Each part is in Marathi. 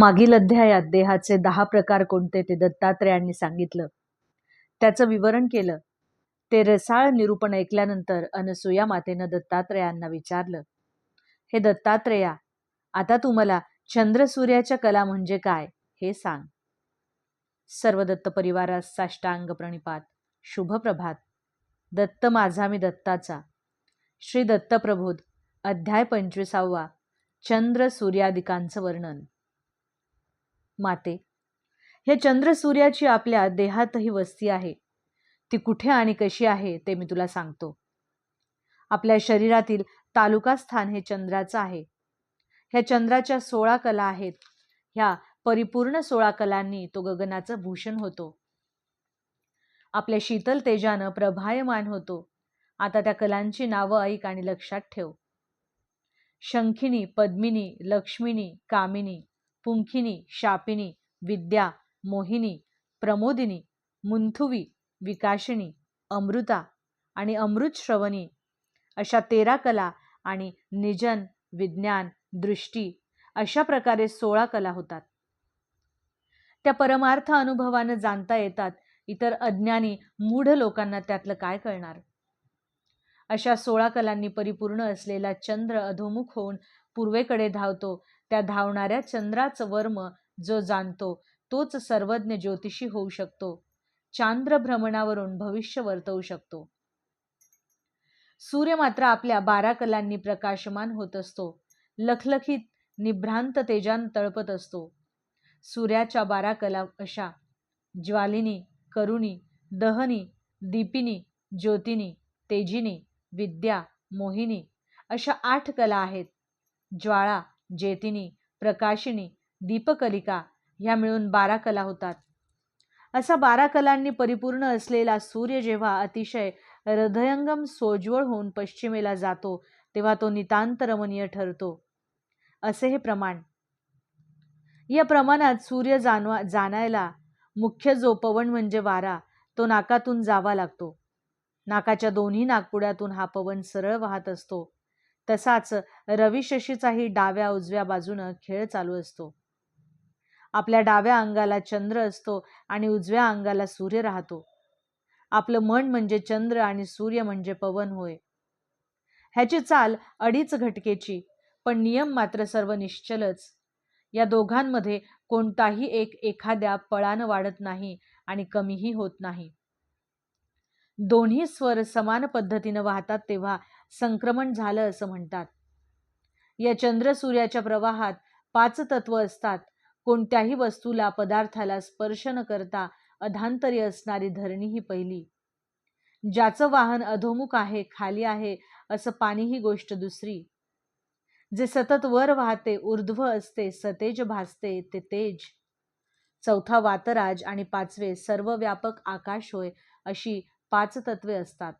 मागील अध्यायात देहाचे दहा प्रकार कोणते ते दत्तात्रेयांनी सांगितलं. त्याचं विवरण केलं. ते रसाळ निरूपण ऐकल्यानंतर अनसुया मातेनं दत्तात्रेयांना विचारलं हे दत्तात्रेया आता तुम्हाला चंद्रसूर्याच्या कला म्हणजे काय हे सांग. सर्व दत्त परिवारास साष्टांग प्रणिपात शुभप्रभात दत्त माझा मी दत्ताचा. श्री दत्तप्रबोध अध्याय पंचवीसावा चंद्र सूर्यादिकांचं वर्णन. माते. हे चंद्र सूर्याची आपल्या देहातही वस्ती आहे. ती कुठे आणि कशी आहे ते मी तुला सांगतो. आपल्या शरीरातील तालुका स्थान हे चंद्राचं आहे. ह्या चंद्राच्या सोळा कला आहेत. ह्या परिपूर्ण सोळा कलांनी तो गगनाचं भूषण होतो. आपल्या शीतल तेजानं प्रभायमान होतो. आता त्या कलांची नावं ऐक आणि लक्षात ठेव. शंखिनी पद्मिनी लक्ष्मिनी कामिनी पुंखिनी शापिनी विद्या मोहिनी प्रमोदिनी मुंथुवी विकाशिनी अमृता आणि अमृत श्रवणी अशा तेरा कला आणि निजन विज्ञान दृष्टी अशा प्रकारे सोळा कला होतात. त्या परमार्थ अनुभवानं जाणता येतात इतर अज्ञानी मूढ लोकांना त्यातलं काय कळणार? अशा सोळा कलांनी परिपूर्ण असलेला चंद्र अधोमुख होऊन पूर्वेकडे धावतो त्या धावणाऱ्या चंद्राचं वर्म जो जाणतो तोच सर्वज्ञ ज्योतिषी होऊ शकतो. चांद्र भ्रमणावरून भविष्य वर्तवू शकतो. सूर्य मात्र आपल्या बारा कलांनी प्रकाशमान होत असतो. लखलखीत निभ्रांत तेजान तळपत असतो. सूर्याच्या बारा कला अशा. ज्वालिनी करुणी दहनी दीपिनी ज्योतिनी तेजिनी विद्या मोहिनी अशा आठ कला आहेत. ज्वाळा जेतिनी प्रकाशिनी दीपकलिका ह्या मिळून बारा कला होतात. असा बारा कलांनी परिपूर्ण असलेला सूर्य जेव्हा अतिशय हृदयंगम सोज्वळ होऊन पश्चिमेला जातो तेव्हा तो नितांत रमणीय ठरतो. असे हे प्रमाण. या प्रमाणात सूर्य जाणवा जाणायला मुख्य जो पवन म्हणजे वारा तो नाकातून जावा लागतो. नाकाच्या दोन्ही नागपुड्यातून हा पवन सरळ वाहत असतो. तसाच रविशशीचाही डाव्या उजव्या बाजूनं खेळ चालू असतो. आपल्या डाव्या अंगाला चंद्र असतो आणि उजव्या अंगाला सूर्य राहतो. आपलं मन म्हणजे चंद्र आणि सूर्य म्हणजे पवन होय. ह्याची चाल अडीच घटकेची पण नियम मात्र सर्व निश्चलच. या दोघांमध्ये कोणताही एक एखाद्या पळानं वाढत नाही आणि कमीही होत नाही. दोन्ही स्वर समान पद्धतीनं वाहतात तेव्हा संक्रमण झालं असं म्हणतात. या चंद्र सूर्याच्या प्रवाहात पाच तत्व असतात. कोणत्याही वस्तूला पदार्थाला स्पर्श न करता अधांतरी असणारी धरणी ही पहिली. ज्याचं वाहन अधोमुख आहे खाली आहे असं पाणी ही गोष्ट दुसरी. जे सतत वर वाहते ऊर्ध्व असते सतेज भासते ते तेज. चौथा वातराज आणि पाचवे सर्व व्यापक आकाश होय अशी पाच तत्वे असतात.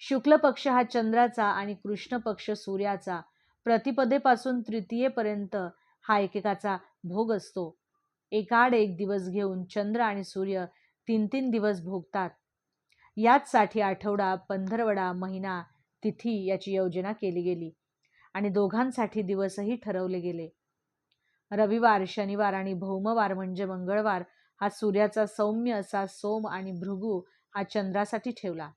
शुक्ल पक्ष हा चंद्राचा आणि कृष्ण पक्ष सूर्याचा प्रतिपदेपासून तृतीयेपर्यंत हा एकेकाचा भोग असतो. एकाड एक दिवस घेऊन चंद्र आणि सूर्य तीन तीन दिवस भोगतात. याचसाठी आठवडा पंधरवडा महिना तिथी याची योजना केली गेली आणि दोघांसाठी दिवसही ठरवले गेले. रविवार शनिवार आणि भौमवार म्हणजे मंगळवार हा सूर्याचा सौम्य असा सोम आणि भृगू हा चंद्रासाठी ठेवला.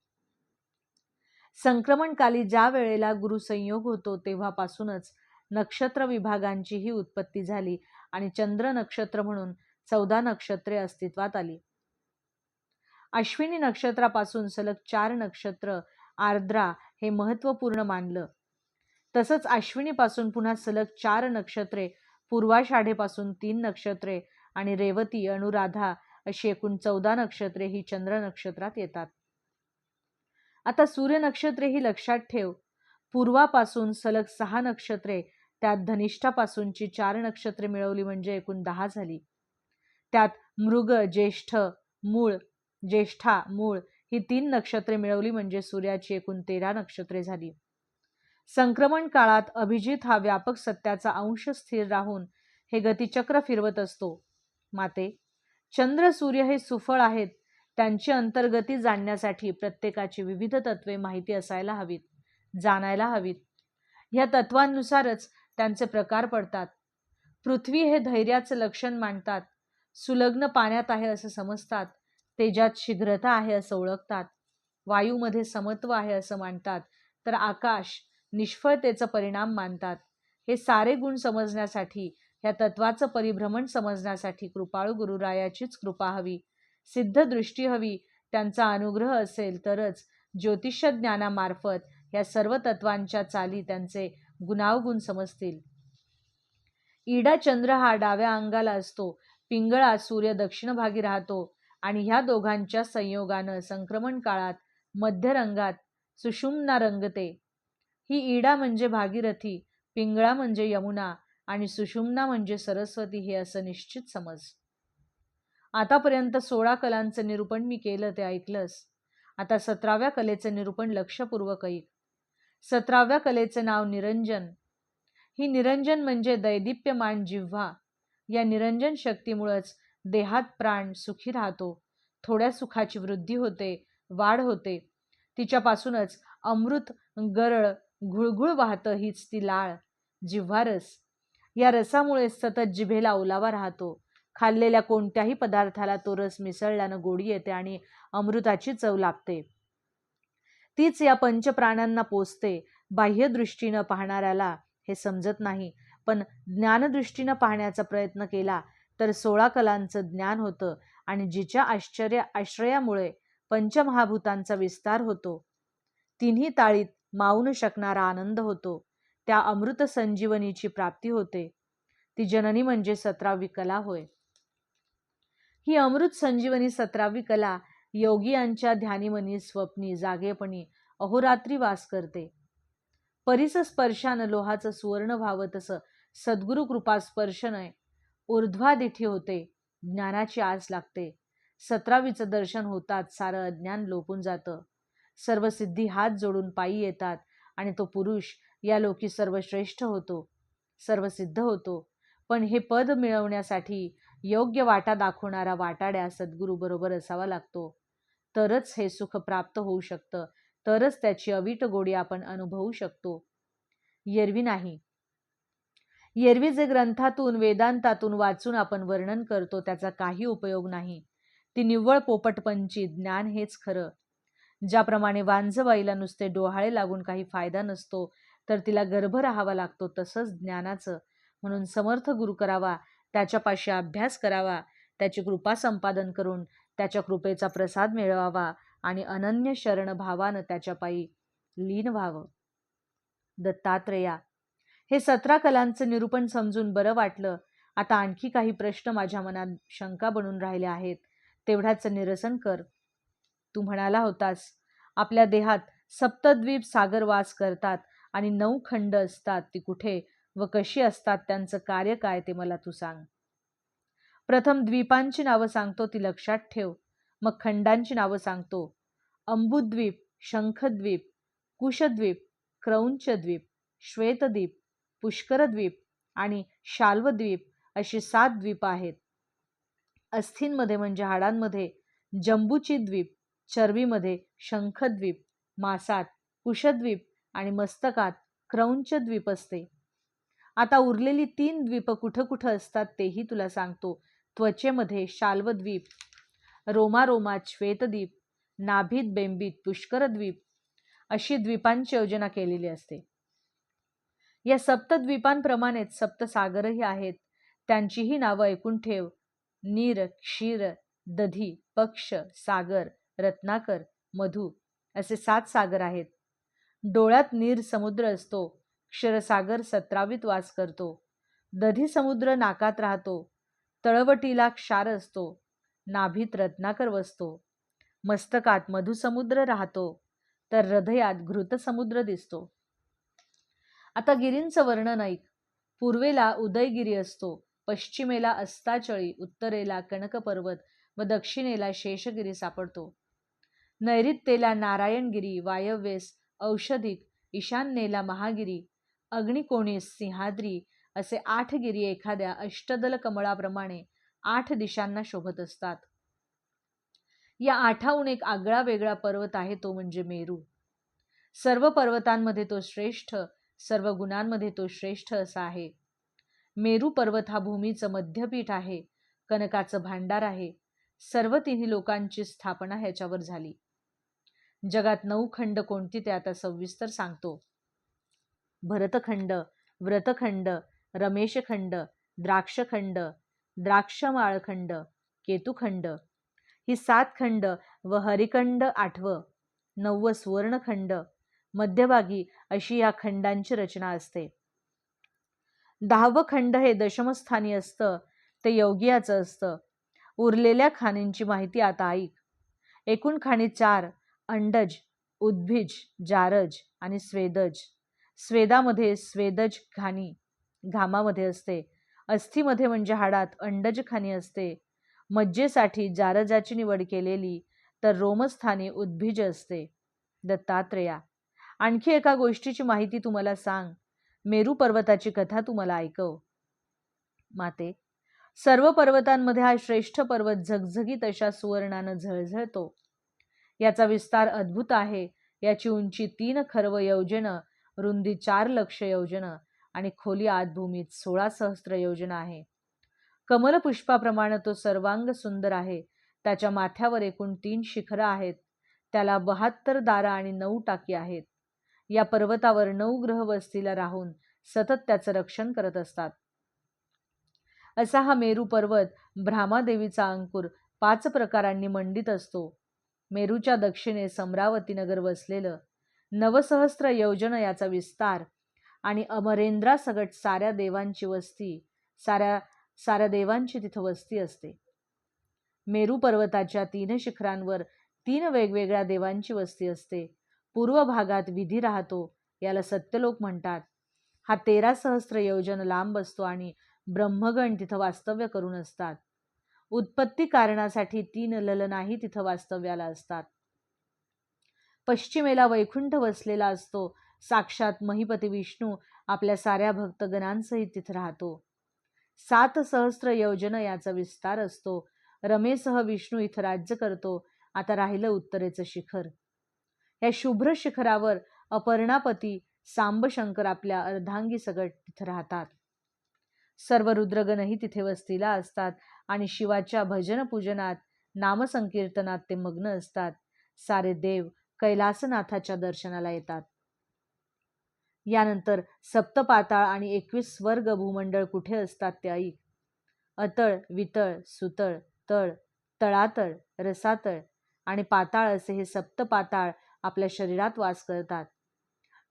संक्रमणकाली ज्या वेळेला गुरुसंयोग होतो तेव्हापासूनच नक्षत्र विभागांचीही उत्पत्ती झाली आणि चंद्र नक्षत्र म्हणून चौदा नक्षत्रे अस्तित्वात आली. अश्विनी नक्षत्रापासून सलग चार नक्षत्र आर्द्रा हे महत्त्वपूर्ण मानलं. तसंच अश्विनीपासून पुन्हा सलग चार नक्षत्रे पूर्वाषाढेपासून तीन नक्षत्रे आणि रेवती अनुराधा अशी एकूण चौदा नक्षत्रे ही चंद्र नक्षत्रात येतात. आता सूर्य नक्षत्रे ही लक्षात ठेव. पूर्वापासून सलग सहा नक्षत्रे त्यात धनिष्ठापासूनची चार नक्षत्रे मिळवली म्हणजे एकूण दहा झाली. त्यात मृग ज्येष्ठ मूळ ज्येष्ठा मूळ ही तीन नक्षत्रे मिळवली म्हणजे सूर्याची एकूण तेरा नक्षत्रे झाली. संक्रमण काळात अभिजित हा व्यापक सत्याचा अंश स्थिर राहून हे गतिचक्र फिरवत असतो. माते चंद्र सूर्य हे सुफळ आहेत. त्यांची अंतर्गती जाणण्यासाठी प्रत्येकाची विविध तत्वे माहिती असायला हवीत जाणायला हवीत. ह्या तत्वांनुसारच त्यांचे प्रकार पडतात. पृथ्वी हे धैर्याचं लक्षण मांडतात सुलग्न पाण्यात आहे असं समजतात. तेजात शीघ्रता आहे असं ओळखतात. वायूमध्ये समत्व आहे असं मानतात. तर आकाश निष्फळतेचा परिणाम मानतात. हे सारे गुण समजण्यासाठी ह्या तत्वाचं परिभ्रमण समजण्यासाठी कृपाळू गुरुरायाचीच कृपा हवी. सिद्ध दृष्टी हवी त्यांचा अनुग्रह असेल तरच ज्योतिष्य ज्ञानामार्फत या सर्व तत्वांच्या चाली त्यांचे गुणावगुण समजतील. इडा चंद्र हा डाव्या अंगाला असतो पिंगळा सूर्य दक्षिण भागी राहतो आणि ह्या दोघांच्या संयोगानं संक्रमण काळात मध्यरंगात सुषुम्ना रंगते. ही इडा म्हणजे भागीरथी पिंगळा म्हणजे यमुना आणि सुषुम्ना म्हणजे सरस्वती हे असं निश्चित समज. आतापर्यंत सोळा कलांचं निरूपण मी केलं ते ऐकलंस. आता सतराव्या कलेचं निरूपण लक्षपूर्वक ऐक. सतराव्या कलेचं नाव निरंजन. ही निरंजन म्हणजे दैदिप्यमान जिव्हा. या निरंजन शक्तीमुळंच देहात प्राण सुखी राहतो. थोड्या सुखाची वृद्धी होते वाढ होते. तिच्यापासूनच अमृत गरळ घुळघुळ वाहतं हीच ती लाळ जिव्हा रस. या रसामुळे सतत जिभेला ओलावा राहतो. खाल्लेल्या कोणत्याही पदार्थाला तो रस मिसळल्यानं गोडी येते आणि अमृताची चव लागते तीच या पंचप्राणांना पोचते बाह्यदृष्टीनं पाहणाऱ्याला हे समजत नाही पण ज्ञानदृष्टीनं पाहण्याचा प्रयत्न केला तर सोळा कलांचं ज्ञान होतं आणि जिच्या आश्चर्य आश्रयामुळे पंचमहाभूतांचा विस्तार होतो. तिन्ही ताळीत मावून शकणारा आनंद होतो. त्या अमृत संजीवनीची प्राप्ती होते. ती जननी म्हणजे सतरावी कला होय. ही अमृत संजीवनी सतरावी कला योगियांच्या ध्यानीमनी स्वप्नी जागेपणी अहोरात्री वास करते. परिस स्पर्शान लोहाचं सुवर्ण व्हावं तसं सद्गुरु कृपा स्पर्शनय ऊर्ध्वादिठी होते ज्ञानाची आस लागते. सतरावीचं दर्शन होतात सारं अज्ञान लोपून जातं. सर्व सिद्धी हात जोडून पायी येतात आणि तो पुरुष या लोकी सर्वश्रेष्ठ होतो सर्वसिद्ध होतो. पण हे पद मिळवण्यासाठी योग्य वाटा दाखवणारा वाटाड्या सद्गुरू बरोबर असावा लागतो. तरच हे सुख प्राप्त होऊ शकतं तरच त्याची अवीट गोडी आपण अनुभवू शकतो. येरवी नाही. येरवी जे ग्रंथातून वेदांतातून वाचून आपण वर्णन करतो त्याचा काही उपयोग नाही. ती निव्वळ पोपटपंची ज्ञान हेच खरं. ज्याप्रमाणे वांजबाईला नुसते डोहाळे लागून काही फायदा नसतो तर तिला गर्भ राहावा लागतो तसंच ज्ञानाचं. म्हणून समर्थ गुरु करावा त्याच्यापाशी अभ्यास करावा त्याची कृपा संपादन करून त्याच्या कृपेचा प्रसाद मिळवावा आणि अनन्य शरण भावानं त्याच्यापायी लीन व्हावं. दत्तात्रेया हे सतरा कलांचं निरूपण समजून बरं वाटलं. आता आणखी काही प्रश्न माझ्या मनात शंका बनून राहिले आहेत. तेवढ्याचं निरसन कर. तू म्हणाला होतास आपल्या देहात सप्तद्वीप सागर वास करतात. आणि नऊ खंड असतात ती कुठे व कशी असतात त्यांचं कार्य काय ते मला तू सांग. प्रथम द्वीपांची नावं सांगतो ती लक्षात ठेव. मग खंडांची नावं सांगतो. अंबुद्वीप शंखद्वीप कुशद्वीप क्रौंचद्वीप श्वेतद्वीप पुष्करद्वीप आणि शाल्वद्वीप अशी सात द्वीप आहेत. अस्थींमध्ये म्हणजे हाडांमध्ये जंबूची द्वीप चरबीमध्ये शंखद्वीप मासात कुशद्वीप आणि मस्तकात क्रौंच द्वीप असते. आता उरलेली तीन द्वीप कुठं कुठं असतात तेही तुला सांगतो. त्वचेमध्ये शाल्वद्वीप रोमारोमात श्वेतद्वीप नाभीत बेंबीत पुष्करद्वीप अशी द्वीपांची योजना केलेली असते. या सप्तद्वीपांप्रमाणेच सप्तसागरही आहेत. त्यांचीही नावं ऐकून ठेव. नीर क्षीर दधी पक्ष सागर रत्नाकर मधु असे सात सागर आहेत. डोळ्यात नीर समुद्र असतो. क्षरसागर सत्रावीत वास करतो. दधी समुद्र नाकात राहतो. तळवटीला क्षार असतो. नाभीत रत्नाकर वसतो. मस्तकात मधुसमुद्र राहतो. तर हृदयात घृतसमुद्र दिसतो. आता गिरींचं वर्णन ऐक. पूर्वेला उदयगिरी असतो. पश्चिमेला अस्ताचळी उत्तरेला कणक पर्वत व दक्षिणेला शेषगिरी सापडतो. नैऋत्येला नारायणगिरी वायव्येस औषधिक ईशान्येला महागिरी अग्निकोणीस सिंहाद्री असे आठ गिरी एखाद्या अष्टदल कमळाप्रमाणे आठ दिशांना शोभत असतात. या आठाहून एक आगळा वेगळा पर्वत आहे तो म्हणजे मेरू. सर्व पर्वतांमध्ये तो श्रेष्ठ सर्व गुणांमध्ये तो श्रेष्ठ असा आहे. मेरू पर्वत हा भूमीचं मध्यपीठ आहे कनकाचं भांडार आहे. सर्व तिन्ही लोकांची स्थापना ह्याच्यावर झाली. जगात नऊ खंड कोणती ते आता सविस्तर सांगतो. भरतखंड व्रतखंड रमेशखंड द्राक्षखंड द्राक्षमाळखंड केतुखंड. ही सात खंड व हरिखंड आठवं नव्व सुवर्णखंड. मध्यभागी अशी या खंडांची रचना असते. दहावं खंड हे दशमस्थानी असतं ते योगियाचं असतं. उरलेल्या खाणींची माहिती आता ऐक. एकूण खाणी चार अंडज उद्भिज जारज आणि स्वेदज. स्वेदामध्ये स्वेदज खाणी घामामध्ये असते. अस्थीमध्ये म्हणजे हाडात अंडज खाणी असते. मज्जेसाठी जारजाची निवड केलेली तर रोमस्थानी उद्भिज असते. दत्तात्रेया आणखी एका गोष्टीची माहिती तुम्हाला सांग. मेरू पर्वताची कथा तुम्हाला ऐकव. माते सर्व पर्वतांमध्ये हा श्रेष्ठ पर्वत झगझगीत अशा सुवर्णानं झळझळतो. याचा विस्तार अद्भुत आहे. याची उंची तीन खर्व योजना रुंदी चार लक्ष योजना आणि खोली आतभूमीत सोळा सहस्त्र योजना आहे. कमलपुष्पाप्रमाणे तो सर्वांग सुंदर आहे. त्याच्या माथ्यावर एकूण तीन शिखरं आहेत. त्याला बहात्तर दारा आणि नऊ टाकी आहेत. या पर्वतावर नऊ ग्रह वस्तीला राहून सतत त्याचं रक्षण करत असतात. असा हा मेरू पर्वत भ्रामादेवीचा अंकुर पाच प्रकारांनी मंडित असतो. मेरूच्या दक्षिणे समरावती नगर वसलेलं नवसहस्त्र योजन याचा विस्तार आणि अमरेंद्रासगट साऱ्या देवांची वस्ती साऱ्या साऱ्या देवांची तिथं वस्ती असते. मेरू पर्वताच्या तीन शिखरांवर तीन वेगवेगळ्या देवांची वस्ती असते. पूर्व भागात विधी राहतो याला सत्यलोक म्हणतात. हा तेरा सहस्त्र योजन लांब असतो आणि ब्रह्मगण तिथं वास्तव्य करून असतात. उत्पत्ती कारणासाठी तीन ललनाही तिथं वास्तव्याला असतात. पश्चिमेला वैकुंठ वसलेला असतो. साक्षात महिपती विष्णू आपल्या साऱ्या भक्तगणांसहित तिथं राहतो. सात सहस्त्र योजन याचा विस्तार असतो. रमेसह विष्णू इथं राज्य करतो. आता राहिलं उत्तरेचं शिखर. या शुभ्र शिखरावर अपर्णापती सांबशंकर आपल्या अर्धांगी सगट तिथं राहतात. सर्व रुद्रगणही तिथे वस्तीला असतात आणि शिवाच्या भजन पूजनात नामसंकीर्तनात ते मग्न असतात. सारे देव कैलासनाथाच्या दर्शनाला येतात. यानंतर सप्तपाताळ आणि एकवीस स्वर्ग भूमंडळ कुठे असतात ते ऐक अतळ वितळ सुतळ तळ तळातळ रसातळ आणि पाताळ असे हे सप्तपाताळ आपल्या शरीरात वास करतात.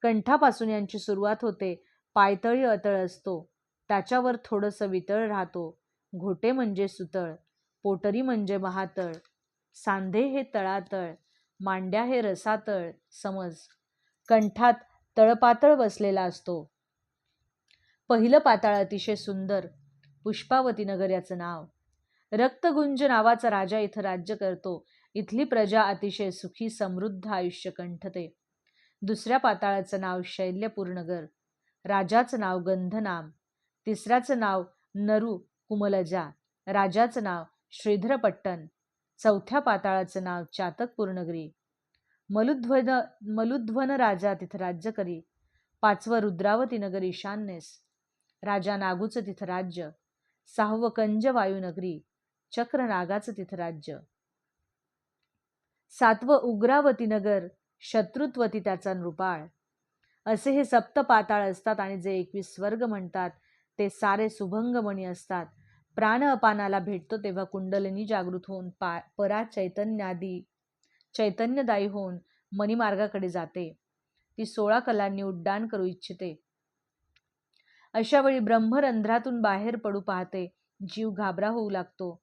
कंठापासून यांची सुरुवात होते. पायतळी अतळ असतो. त्याच्यावर थोडंसं वितळ राहतो. घोटे म्हणजे सुतळ पोटरी म्हणजे महातळ सांधे हे तळातळ मांड्या हे रसातळ समज. कंठात तळपातळ बसलेला असतो. पहिलं पाताळ अतिशय सुंदर पुष्पावती नगर याचं नाव. रक्तगुंज नावाचा राजा इथं राज्य करतो. इथली प्रजा अतिशय सुखी समृद्ध आयुष्य कंठते. दुसऱ्या पाताळाचं नाव शैल्यपूर्णगर राजाचं नाव गंधनाम. तिसऱ्याचं नाव नरू कुमलजा राजाचं नाव श्रीधरपट्टन चौथ्या पाताळाचं नाव चातकपूर्णगिरी मलुध्वन मलुध्वन राजा तिथं राज्य करी. पाचवं रुद्रावती नगर ईशान्येस. राजा नागूचं तिथं राज्य. सहावं कंज वायुनगरी चक्र नागाचं तिथं राज्य. सातवं उग्रावती नगर. शत्रुत्वती त्याचा नृपाळ. असे हे सप्त पाताळ असतात आणि जे एकवीस स्वर्ग म्हणतात. ते सारे सुभंगमणी असतात. प्राण अपानाला भेटतो तेव्हा कुंडलिनी जागृत होऊन पा परा चैतन्यादी चैतन्यदायी होऊन मणिमार्गाकडे जाते. ती सोळा कलांनी उड्डाण करू इच्छिते. अशा वेळी ब्रह्मरंध्रातून बाहेर पडू पाहते. जीव घाबरा होऊ लागतो.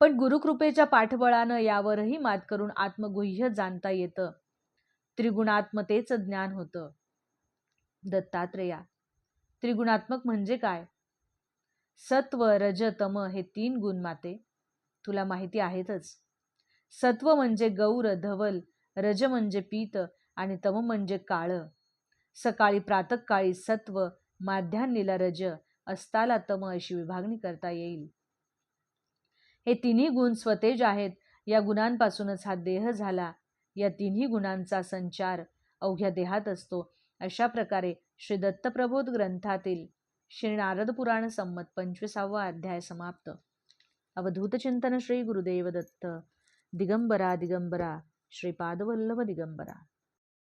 पण गुरुकृपेच्या पाठबळानं यावरही मात करून आत्मगुह्य जाणता येतं. त्रिगुणात्मतेचं ज्ञान होतं. दत्तात्रेया त्रिगुणात्मक म्हणजे काय? सत्व रज तम हे तीन गुण माते. तुला माहिती आहेतच. सत्व म्हणजे गौर धवल रज म्हणजे पीत आणि तम म्हणजे काळ. सकाळी प्रातकाळी सत्व माध्यान्नीला रज अस्ताला तम अशी विभागणी करता येईल. हे तिन्ही गुण स्वतेज आहेत. या गुणांपासूनच हा देह झाला. या तिन्ही गुणांचा संचार अवघ्या देहात असतो. अशा प्रकारे श्री दत्तप्रबोध ग्रंथातील श्री नारद पुराण संमत पंचवीसावा अध्याय समाप्त. अवधूत चिंतन श्री गुरुदेव दत्त. दिगंबरा दिगंबरा. श्रीपादवल्लभ दिगंबरा.